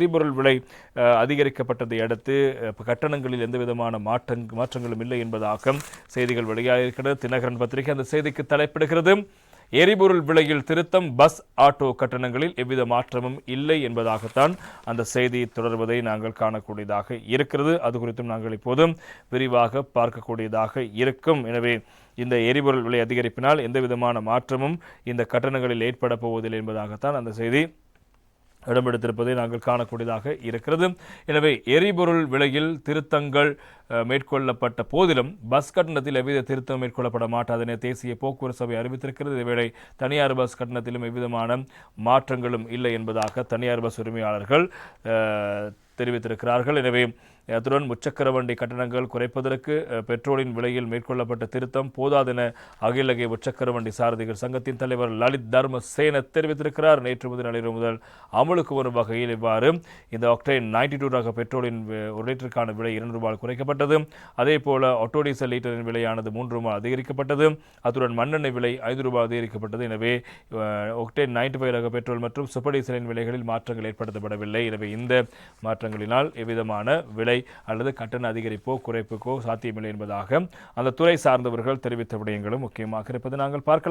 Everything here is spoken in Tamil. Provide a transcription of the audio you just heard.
எரிபொருள் விலை அதிகரிக்கப்பட்டதை அடுத்து கட்டணங்களில் எந்த விதமான மாற்றங் மாற்றங்களும் இல்லை என்பதாக செய்திகள் வெளியாகிருக்கிறது தினகரன் பத்திரிகை அந்த செய்திக்கு தலைப்பிடுகிறது. எரிபொருள் விலையில் திருத்தம் பஸ் ஆட்டோ கட்டணங்களில் எவ்வித மாற்றமும் இல்லை என்பதாகத்தான் அந்த செய்தி தொடர்வதை நாங்கள் காணக்கூடியதாக இருக்கிறது. அது குறித்தும் நாங்கள் இப்போதும் விரிவாக பார்க்கக்கூடியதாக இருக்கும். எனவே இந்த எரிபொருள் விலை அதிகரிப்பினால் எந்த விதமான மாற்றமும் இந்த கட்டணங்களில் ஏற்பட போவதில்லை என்பதாகத்தான் அந்த செய்தி இடம்பெடுத்திருப்பதை நாங்கள் காணக்கூடியதாக இருக்கிறது. எனவே எரிபொருள் விலையில் திருத்தங்கள் மேற்கொள்ளப்பட்ட போதிலும் பஸ் கட்டணத்தில் எவ்வித திருத்தம் மேற்கொள்ளப்பட மாட்டாது என தேசிய போக்குவரத்து சபை அறிவித்திருக்கிறது. இதேவேளை தனியார் பஸ் கட்டணத்திலும் எவ்விதமான மாற்றங்களும் இல்லை என்பதாக தனியார் பஸ் உரிமையாளர்கள் தெரிவித்திருக்கிறார்கள். எனவே அத்துடன் முச்சக்கர வண்டி கட்டணங்கள் குறைப்பதற்கு பெட்ரோலின் விலையில் மேற்கொள்ளப்பட்ட திருத்தம் போதாதென அகில இலங்கை முச்சக்கர வண்டி சாரதிகள் சங்கத்தின் தலைவர் லலித் தர்மசேன தெரிவித்திருக்கிறார். நேற்று முதல் நள்ளிரவு முதல் அமலுக்கு வரும் வகையில் இவ்வாறு இந்த ஆக்டைன் நைன்டி டூ ரக பெட்ரோலின் ஒரு லிட்டருக்கான விலை இரண்டு ரூபாய் குறைக்கப்பட்டது. அதே போல ஆட்டோ டீசல் லிட்டரின் விலையானது மூன்று ரூபாய் அதிகரிக்கப்பட்டது. அத்துடன் மண்ணெண்ணெய் விலை ஐந்து ரூபாய் அதிகரிக்கப்பட்டது. எனவே ஒக்டேன் நைன்டி ஃபைவ் ரக பெட்ரோல் மற்றும் சூப்பர் டீசலின் விலைகளில் மாற்றங்கள் ஏற்படுத்தப்படவில்லை. எனவே இந்த மாற்ற மாற்றங்களினால் எவ்விதமான விலை அல்லது கட்டண அதிகரிப்போ குறைப்புக்கோ சாத்தியமில்லை என்பதாக அந்த துறை சார்ந்தவர்கள் தெரிவித்த விடயங்களும் முக்கியமாக இருப்பது நாங்கள் பார்க்கலாம்.